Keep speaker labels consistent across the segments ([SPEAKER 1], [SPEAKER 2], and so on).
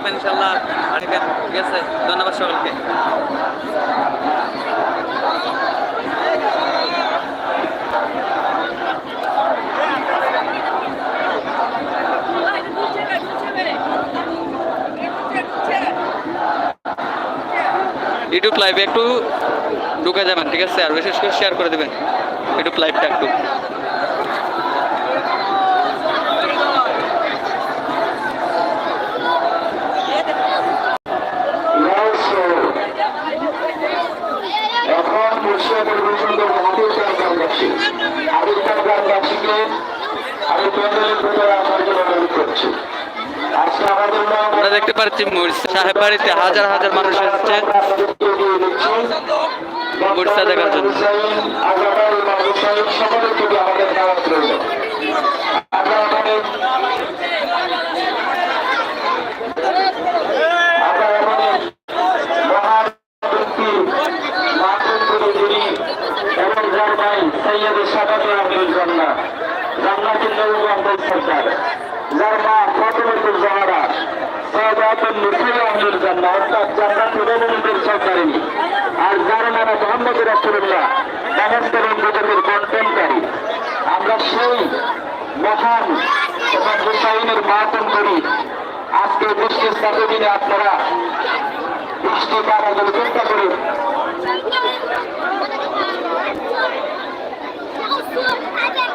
[SPEAKER 1] থাকবেন ইনশাল্লাহ ঠিক আছে, ধন্যবাদ সকলকে। ইউটিউব লাইভে একটু ঢুকে যাবেন, ঠিক আছে? আর বিশেষ করে শেয়ার করে দেবেন ইউটিউব লাইভটা একটু
[SPEAKER 2] এখন মুর্শিদা পরিবেশন করব আদিত্যার গ্রামবাসী আদিত্যার গ্রামবাসীকে আমি প্যান্ডেলের ভেতরে আসার জন্য অনুরোধ করছি আজকে আমাদের নাম
[SPEAKER 1] আমরা দেখতে পাচ্ছি সাহেব বাড়িতে হাজার হাজার মানুষ এসছে মুর্শিদা দেখার জন্য।
[SPEAKER 2] সকলের আমাদের আমরা আমাদের মহান ব্যক্তি মাসুম করে যিনি এবং যার ভাই সৈয়দ সাদাত আব্দুল জান্নাত আব্দুল সরকার যার মা ফাতেমাতুল জাহরা সাদাতুল নিসাই আব্দুল জান্নাত অর্থাৎ জান্নাতুল নবীদের সরকারিনী আর যার নামে মোহাম্মদ রাসূলুল্লাহ সমস্ত রঙ্গজগতের কন্টেন্টকারী আমরা সেই মহান এবং হুসাইনের মাতম করি আজকে বৃষ্টি স্থাপে আপনারা বৃষ্টি পাওয়ার জন্য চেষ্টা করুন আদিত্যার গ্রামবাসী যারা মাঠের প্রয়োজন করতে আছেন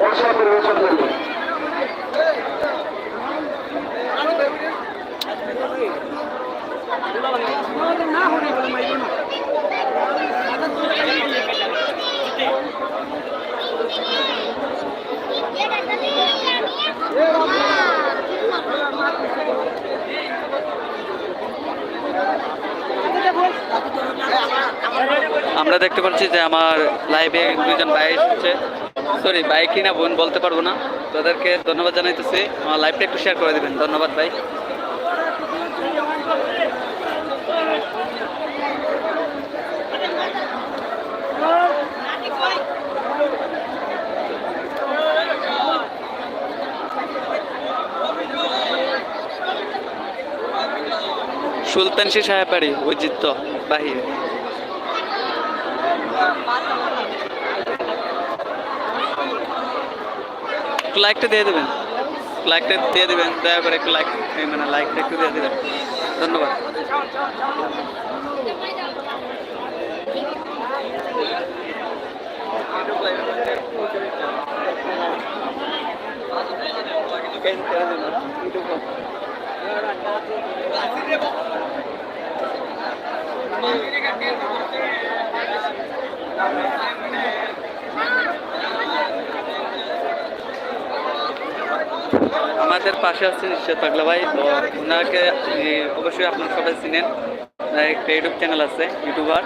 [SPEAKER 2] পরিবেশন করবেন
[SPEAKER 1] আমরা দেখতে পাচ্ছি যে আমার লাইভে দুইজন ভাই এসেছে। সরি ভাই কিনা বোন বলতে পারব না। তাদেরকে ধন্যবাদ জানাইতেছি। আমার লাইভটা একটু শেয়ার করে দিবেন। ধন্যবাদ ভাই। সুলতানশি সাহেব বাড়ি ঐজিত্য বাহির। একটু লাইকটা দিয়ে দেবেন। লাইকটা দিয়ে দেবেন, দয়া করে একটু লাইক মানে লাইকটা একটু দিয়ে দেবেন। ধন্যবাদ। আমাদের পাশে আছে নিশ্চয় পাগলা ভাই। তো ওনাকে অবশ্যই আপনারা সবাই চিনেন। একটা ইউটিউব চ্যানেল আছে ইউটিউবার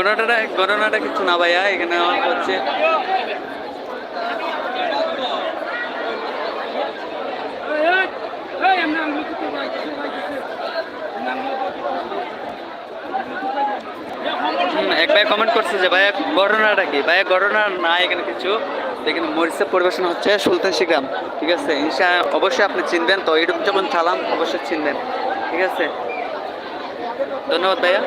[SPEAKER 1] ঘটনাটা ঘটনাটা কিছু না ভাইয়া, এখানে হচ্ছে এক ভাই কমেন্ট করছে যে, ভাইয়া, ঘটনাটা কি? ভাইয়া, ঘটনা না, এখানে কিছু। এখানে মরিচা পরিবেশন হচ্ছে সুলতান শিগ্রাম ঠিক আছে? ইনশা অবশ্যই আপনি চিনবেন, তো ইউটিউব যখন চালান, অবশ্যই চিনবেন, ঠিক আছে? ধন্যবাদ ভাইয়া।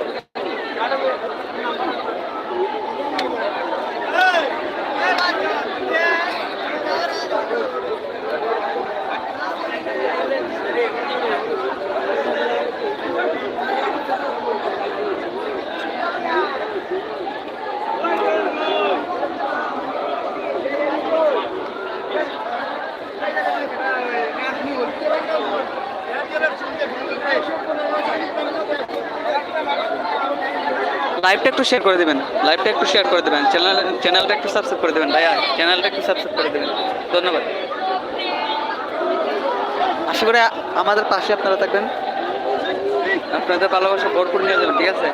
[SPEAKER 1] লাইভটা একটু শেয়ার করে দেবেন। লাইভটা একটু শেয়ার করে দেবেন। চ্যানেল চ্যানেলটা একটু সাবস্ক্রাইব করে দেবেন। ভাইয়া চ্যানেলটা একটু সাবস্ক্রাইব করে দেবেন। ধন্যবাদ। আশা করি আমাদের পাশে আপনারা থাকবেন। আপনাদের ভালোবাসা ভরপুর নিয়ে যাবেন, ঠিক আছে?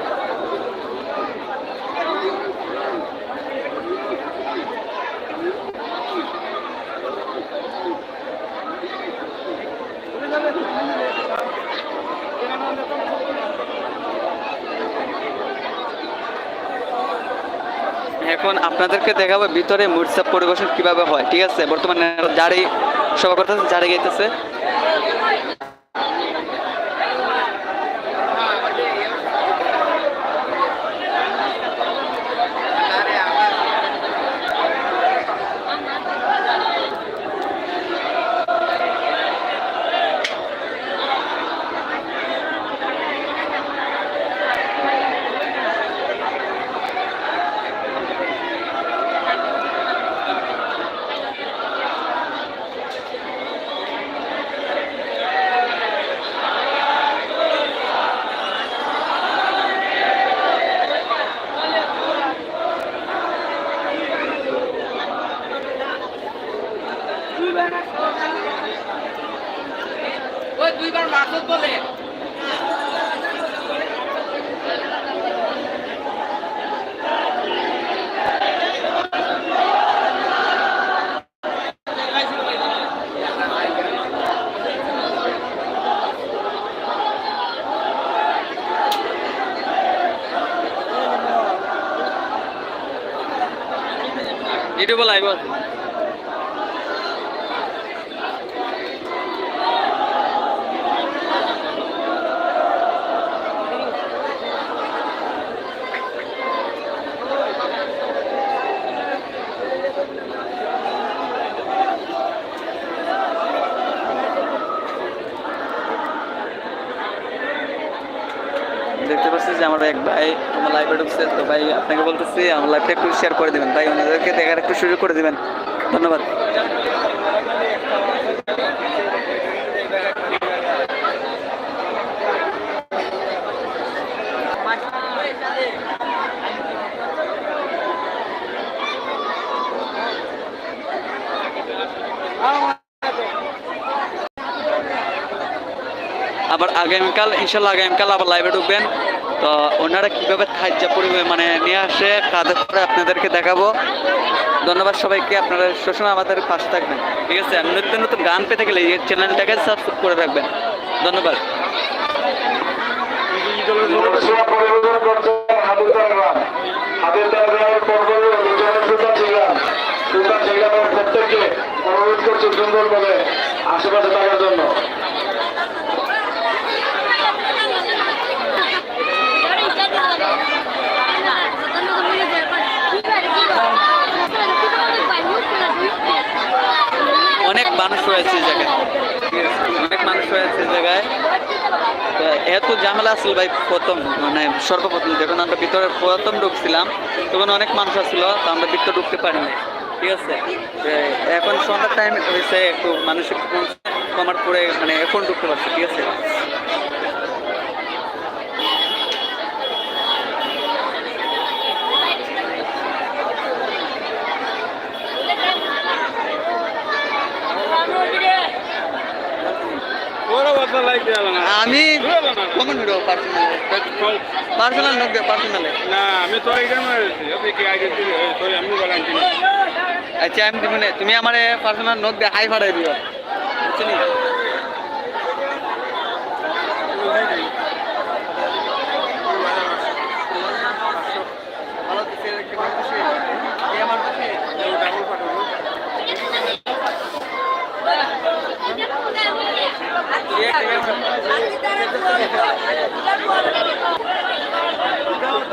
[SPEAKER 1] এখন আপনাদেরকে দেখাবো ভিতরে মুরসাব পরিবেশন কীভাবে হয়, ঠিক আছে? বর্তমানে জারি সভা কথা জারি গাইতেছে।
[SPEAKER 3] ওই দুইবার মাসুদ বলে
[SPEAKER 1] ইউটিউবে লাইভ আছে। দেখতে পাচ্ছি যে আমার এক ভাই আমার লাইভে ঢুকছে। তো ভাই, আপনাকে বলতেছি, আমার লাইভটা একটু শেয়ার করে দেবেন। ভাই, ওনাদেরকে দেখার একটু সুযোগ করে দেবেন। ধন্যবাদ আবার আগামীকাল, ইনশাল্লাহ আগামীকাল আবার লাইভে ঢুকবেন। তো ওনারা কীভাবে খাদ্য পরিমাণ মানে নিয়ে আসে কাদের পরে আপনাদেরকে দেখাবো। ধন্যবাদ সবাইকে, আপনারা সবসময় আমাদের পাশে থাকবেন। ঠিক আছে নতুন নতুন গান পেতে গেলে এই চ্যানেলটাকে সাবস্ক্রাইব করে রাখবেন। ধন্যবাদ।
[SPEAKER 2] আশেপাশে থাকার জন্য
[SPEAKER 1] অনেক মানুষ রয়েছে এই জায়গায়। অনেক মানুষ রয়েছে এই জায়গায়। এত ঝামেলা আসল ভাই প্রথম মানে সর্বপ্রথম যখন আমরা ভিতরে প্রথম ঢুকছিলাম, তখন অনেক মানুষ আসছিল তো আমরা ভিতরে ঢুকতে পারিনি। ঠিক আছে? এখন সন্ধ্যার টাইম হয়েছে, একটু মানুষ একটু কমার পরে মানে এখন ঢুকতে পারছে, ঠিক আছে
[SPEAKER 3] ওরা বদলা লাইক দেওয়া না
[SPEAKER 1] আমি কমন ভিডিও পার্সোনাল পার্সোনাল নোক দে পার্সোনালে
[SPEAKER 3] না আমি তো এখানে সরি আমি বলেন
[SPEAKER 1] আচ্ছা আমি তুমি তুমি আমার পার্সোনাল নোট দিয়ে হাই ফাড়াই দিও ভালো দিছে, কেমন খুশি? এ আমার খুশি। এ কেমন?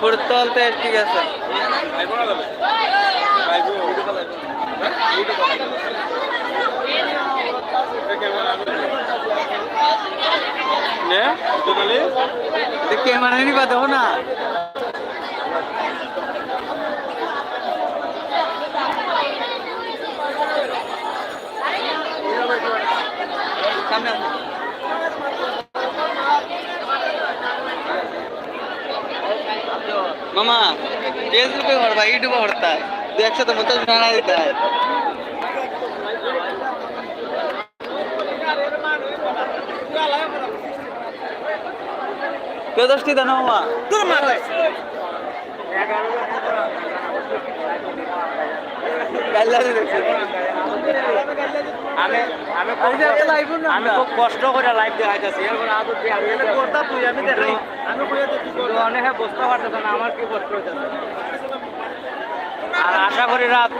[SPEAKER 1] ফুটতলতে ঠিক আছে
[SPEAKER 3] নে
[SPEAKER 1] ने? तो कैमरा नहीं ना. मामा डेढ़ रुपये भरता है यूट्यूब भरता है। देख सौ तो मतलब देता है। দশটি দানো মামা। তোর
[SPEAKER 3] আমি আমি আমি খুব কষ্ট করে লাইভ দেখাইতেছি। এরপর আদর দিয়ে আমি করতা তুই আমি দেখাই আমি অনেক বুঝতে পারতেছে না আমার কি কষ্ট হইতেছে আর আশা করি রাত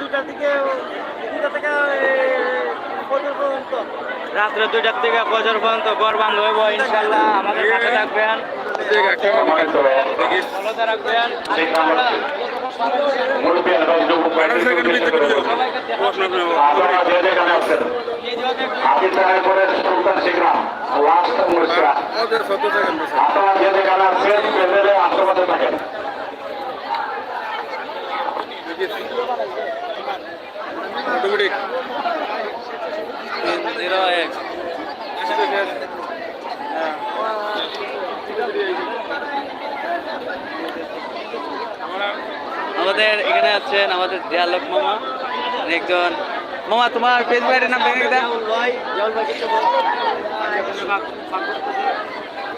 [SPEAKER 3] দুটার দিকে দুটা থেকে রাত্রে দুইটার থেকে বছর পর্যন্ত গড় বান্ধ হইব ইনশাল্লাহ আমাদের সাথে থাকবেন। ভালো
[SPEAKER 2] আপনারা যে আশেপাশে থাকেন।
[SPEAKER 3] অটোমেটিক
[SPEAKER 1] জিরো এক আমাদের এখানে আছেন আমাদের দিয়ালোক মামা। একজন মামা তোমার ফেসবুক আইডির নাম ভেঙে দাও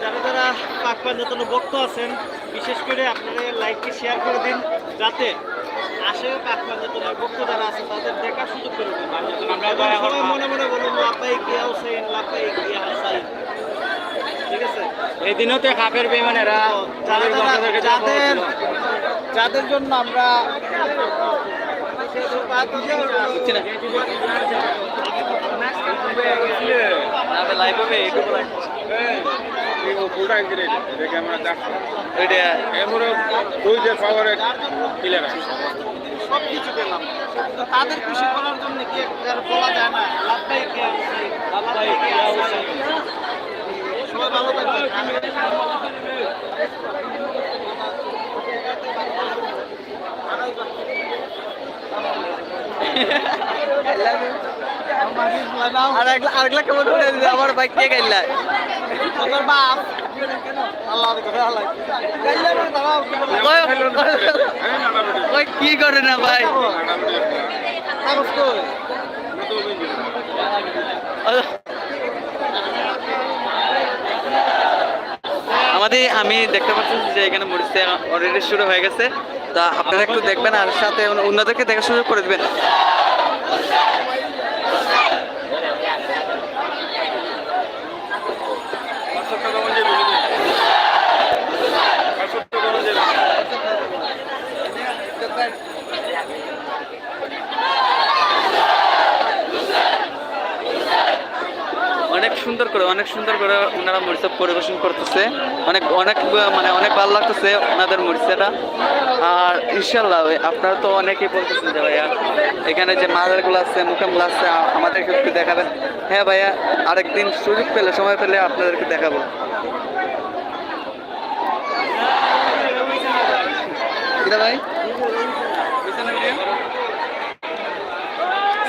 [SPEAKER 4] যারা যারা পাক পাঞ্জাতন ভক্ত আছেন বিশেষ করে আপনারা লাইকটি শেয়ার করে দিন যাতে আসে পাক পাঞ্জাতনের ভক্ত যারা আছে তাদের দেখার সুযোগ করে দিন।
[SPEAKER 3] আমরা
[SPEAKER 4] সবাই মনে মনে বলুন লাপাই গিয়া হোসেন লাপাই গিয়া হাসাইন ঠিক আছে?
[SPEAKER 3] এই দিনও তো খাপের বেমানেরা
[SPEAKER 4] যাদের যাদের জন্য আমরা
[SPEAKER 1] বুঝছি না আমি লাইভ হবে ইউটিউব লাইভ
[SPEAKER 3] ফুলটা ইঞ্জিনিয়ার দেখে আমরা দেখছি
[SPEAKER 1] ওইটা
[SPEAKER 3] এরপরে দুই যে পাওয়ারের ক্লিয়ার আছে
[SPEAKER 4] সব কিছু পেলাম তাদের খুশি করার জন্য কি? বলা যায় না সবাই ভালো
[SPEAKER 1] আর একলা আরেকলা কেমন করে আমার বাইক
[SPEAKER 4] তোর বাপ।
[SPEAKER 1] কি করে না ভাই? আমাদের আমি দেখতে পাচ্ছি যে এখানে মরিচে অলরেডি শুরু হয়ে গেছে। তা আপনারা একটু দেখবেন আর সাথে অন্য- অন্যদেরকে দেখা সুযোগ করে দেবেন অনেক সুন্দর করে, অনেক সুন্দর করে ওনারা মরিচা পরিবেশন করতেছে। অনেক অনেক মানে অনেক ভালো লাগতেছে ওনাদের মরিচাটা। আর ইনশাল্লাহ আপনারা তো অনেকেই বলতেছেন যে ভাইয়া, এখানে যে মাদারগুলো আছে মুখামগুলো আছে আমাদেরকে একটু দেখাবেন। হ্যাঁ ভাইয়া, আরেকদিন সুযোগ পেলে, সময় পেলে আপনাদেরকে দেখাবো। ভাই?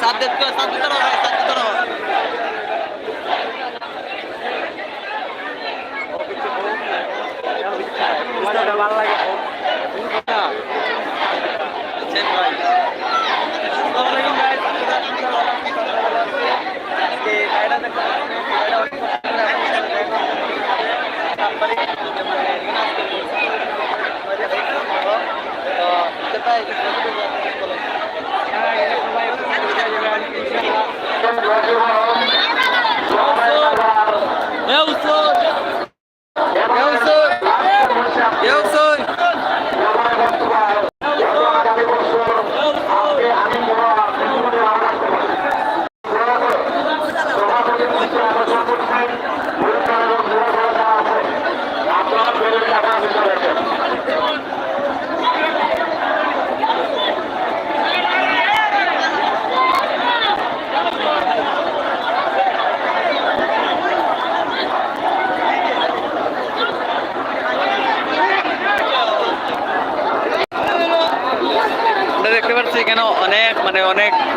[SPEAKER 1] সাত দিন সাত দিন ধরো ভাই, সাত দিন ধরো।
[SPEAKER 3] ভালো লাগে
[SPEAKER 1] Check ভাই। আসসালামু আলাইকুম guys। আজকে গাড়িটা দেখলাম, গাড়িটা অনেক কষ্ট করে আপনার সাথে দেখা হলো। তারপরে মানে এখানে আসতে বলছি। আমাদের এখানে বলো। তো, কোথায় এই ছবিটা আপনাদের বলো। Eu sou!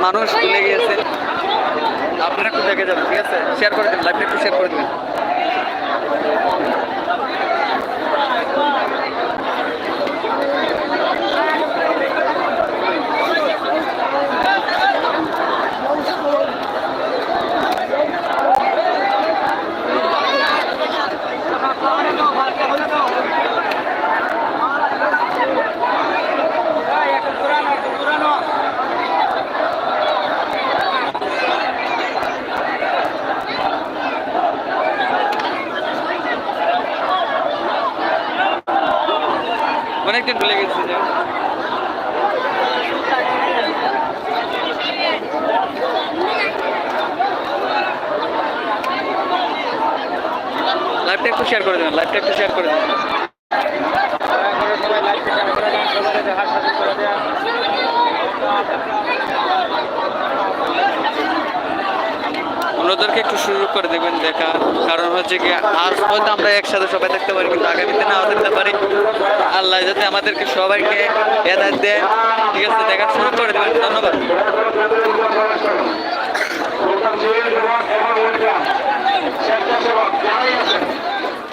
[SPEAKER 1] মানুষ ভুলে গিয়েছে। আপনারা একটু দেখে যাবেন, ঠিক আছে? শেয়ার করে দেবেন লাইভটা একটু শেয়ার করে দেবেন অনেকদিন ভুলে গেছি যে লাইভটা একটু শেয়ার করে দেবেন লাইভটা একটু শেয়ার করে দেবেন। অন্যদেরকে একটু সুযোগ করে দেবেন দেখা কারণ হচ্ছে কি আজ হয়তো আমরা একসাথে সবাই থাকতে পারি, কিন্তু আগামীতে নাও থাকতে পারি। আল্লাহ যাতে আমাদেরকে সবাইকে এদার দেয়। ঠিক আছে দেখার সুযোগ করে দেবেন, ধন্যবাদ।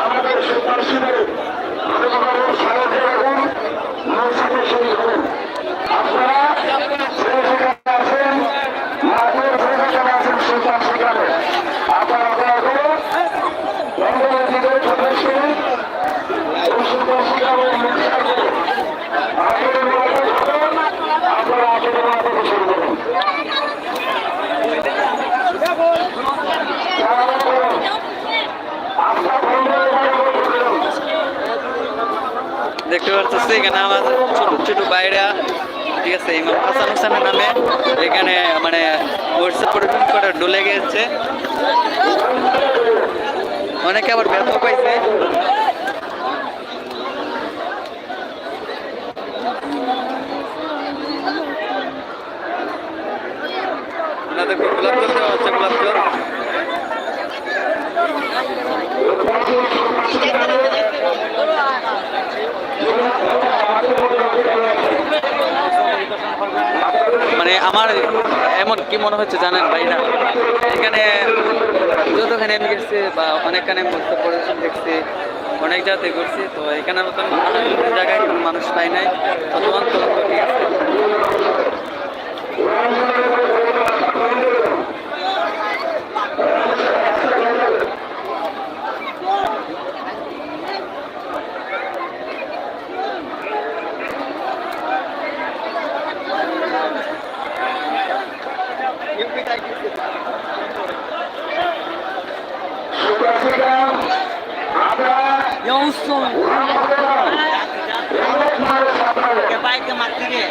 [SPEAKER 2] আমাদের সুপারশিপের আপনারা আছেন মাঠের আছেন সুপার সেখানে আপনারা দয়া করে রঙ্গবতীদের প্রবেশ করুন ও সুপার সেখানে আসলে আপনারা আসলে মাঠে শুরু করুন আপনার বন্ধুরা
[SPEAKER 1] দেখতে পাচ্ছি এখানে আমার ছোট ছোট বাইরা ঠিক আছে, ইমাম হাসান হোসেনের নামে এখানে মানে করে ডলে গেছে। অনেকে আবার ব্যর্থ পাইছে। গোলাপ এমন কি মনে হচ্ছে জানেন ভাই না? এখানে যতখানে আমি গেছি বা অনেকখানে মুক্ত পরিদর্শন দেখছি, অনেক জায়গাতে ঘুরছি, তো এখানে মতন জায়গায় কোনো মানুষ পাই নাই। অত অন্তর ঠিক আছে
[SPEAKER 3] বাইকে মারতে গিয়ে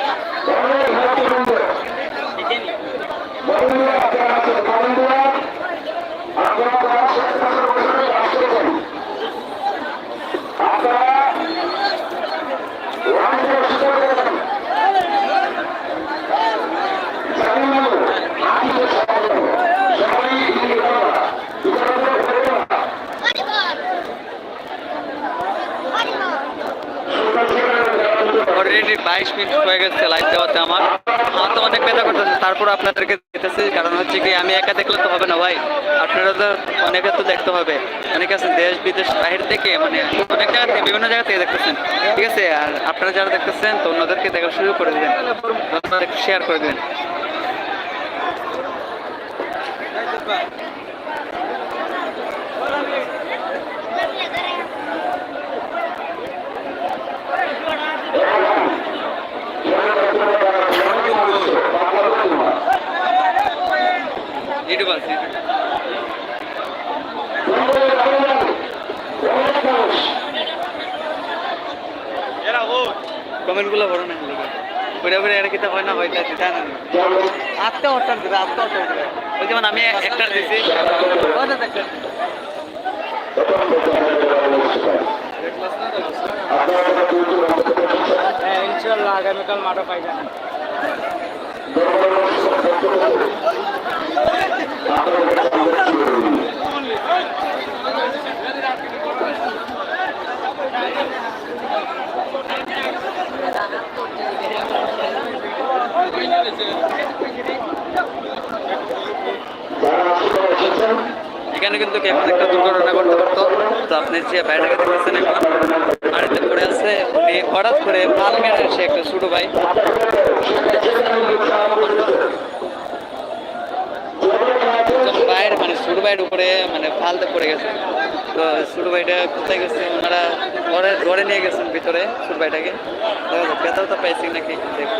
[SPEAKER 1] অলরেডি বাইশ মিনিট হয়ে গেছে লাইভ দেওয়াতে আমার আমার তো অনেক ব্যথা করতেছে তারপর আপনাদেরকে দিতেছি কারণ হচ্ছে কি আমি একা দেখলে তো হবে না ভাই। আপনারা তো অনেকে তো দেখতে হবে। অনেকে আছেন দেশ, বিদেশ, বাহির থেকে মানে অনেক জায়গা থেকে বিভিন্ন জায়গা থেকে দেখতেছেন। ঠিক আছে? আর আপনারা যারা দেখতেছেন, তো অন্যদেরকে দেখা শুরু করে দেবেন। শেয়ার করে দেবেন ইউটিউব আছে কমেন্টগুলো ভরো না লিখে ঘুরে ঘুরে এটা কিতা হয় না হয় তাই জানা নেই আত্মা অর্ডার দেবে আত্মা অর্ডার দেবে ওই যেমন আমি একটা দিছি।
[SPEAKER 3] হ্যাঁ ইনশাল্লাহ আগামীকাল মাঠে পাইবেন।
[SPEAKER 1] এখানে কিন্তু এখন একটা দুর্ঘটনা ঘটতে পারতো, তো আপনি যে বাইরে দেখতেছেন এখন বাড়িতে পড়ে আছে, উনি হঠাৎ করে পাল মেরে আসে একটা ছোট ভাই। ভাইয়ের মানে ছোট ভাইয়ের উপরে মানে ফালতে পড়ে গেছে। তো ছোট ভাইটা কোথায় গেছে, ওনারা ঘরে ঘরে নিয়ে গেছেন ভিতরে, ছোট ভাইটাকে। দেখা যাক, ব্যথাও তো পাইছি নাকি, দেখো।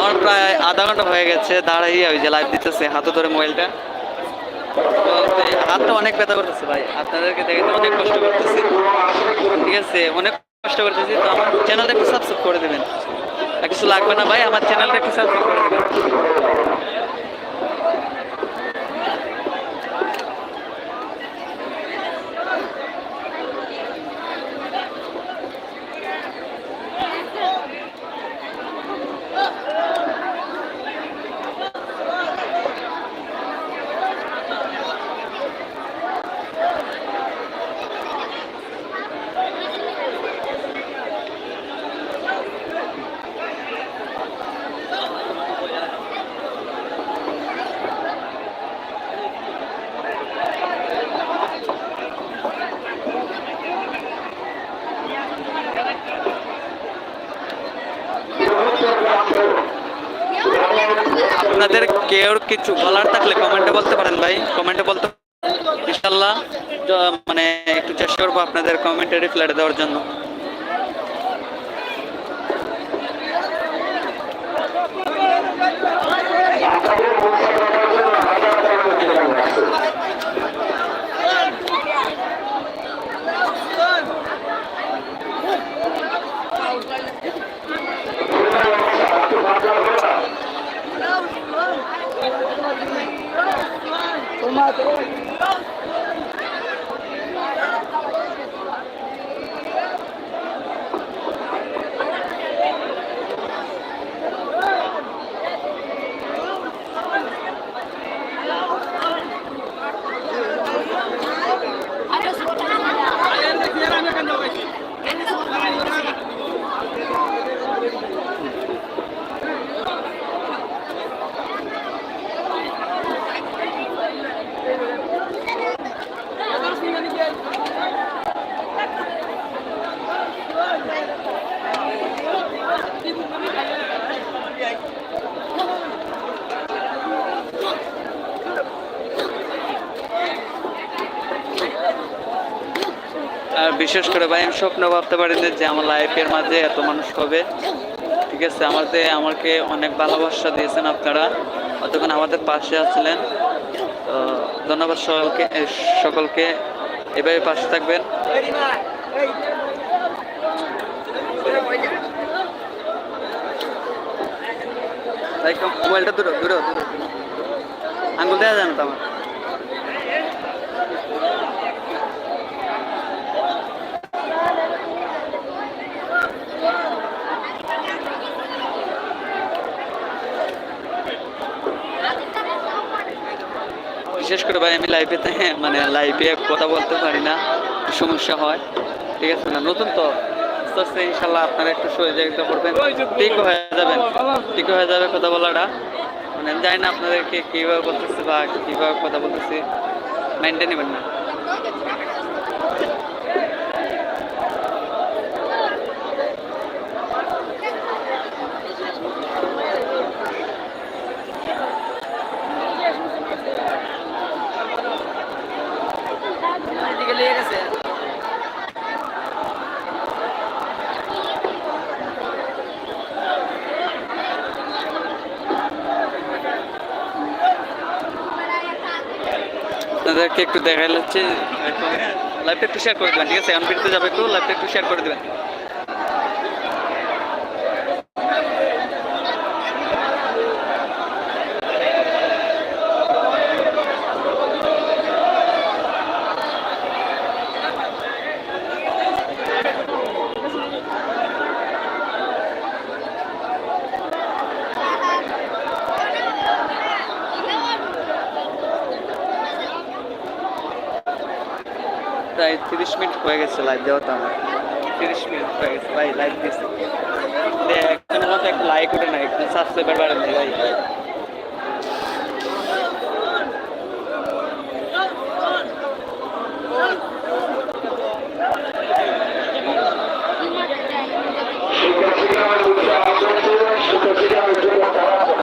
[SPEAKER 1] আমার প্রায় আধা ঘণ্টা হয়ে গেছে, দাঁড়াই ওই যে লাইভ দিতেছে, হাতে ধরে মোবাইলটা হাতটা অনেক ব্যথা করতেছে ভাই, আপনাদেরকে দেখে তো অনেক কষ্ট করতেছি। ঠিক আছে, অনেক কষ্ট করতেছি, তো আমার চ্যানেলটা একটু সাবস্ক্রাইব করে দেবেন। কিছু লাগবে না ভাই, আমার চ্যানেলটা একটু সাবস্ক্রাইব করে দেবেন আপনাদের কেউ কিছু বলার থাকলে কমেন্টে বলতে পারেন ভাই। কমেন্টে বলতে ইনশাল্লাহ মানে একটু চেষ্টা করব আপনাদের কমেন্টে রিপ্লাই দেওয়ার জন্য। বিশেষ করে ভাই, আমি স্বপ্ন ভাবতে পারিনি যে আমার লাইফের মাঝে এত মানুষ হবে। ঠিক আছে আমাদের আমাকে অনেক ভালোবাসা দিয়েছেন আপনারা অতক্ষণ আমাদের পাশে আছিলেন। তো ধন্যবাদ সকলকে সকলকে। এভাবে পাশে থাকবেন। মোবাইলটা দূর দূর আঙ্গুল দেওয়া যায় না তো আমার? বিশেষ করে ভাই, আমি লাইভে মানে লাইভে কথা বলতে পারি না, সমস্যা হয়। ঠিক আছে না? নতুন তো। ইনশাল্লাহ আপনারা একটু সহযোগিতা করবেন। ঠিক হয়ে যাবেন। ঠিক হয়ে যাবে কথা বলাটা। মানে আমি জানি না আপনাদেরকে কীভাবে বলতেছি বা কীভাবে কথা বলতেছি। মাইন্ডে নেবেন না। আপনাদেরকে একটু দেখা যাচ্ছে লাইভটা একটু শেয়ার করে দেবেন, ঠিক আছে? এখন ফিরতে যাবে একটু লাইভটা একটু শেয়ার করে দেবেন প্রায় তিরিশ মিনিট লাইভ দেওয়া তো আমার। তিরিশ মিনিট হয়ে গেছে ভাই লাইভ দিচ্ছে এখন মতো একটা লাইক ওঠে না একটু সাবস্ক্রাইবার বাড়েন ভাই।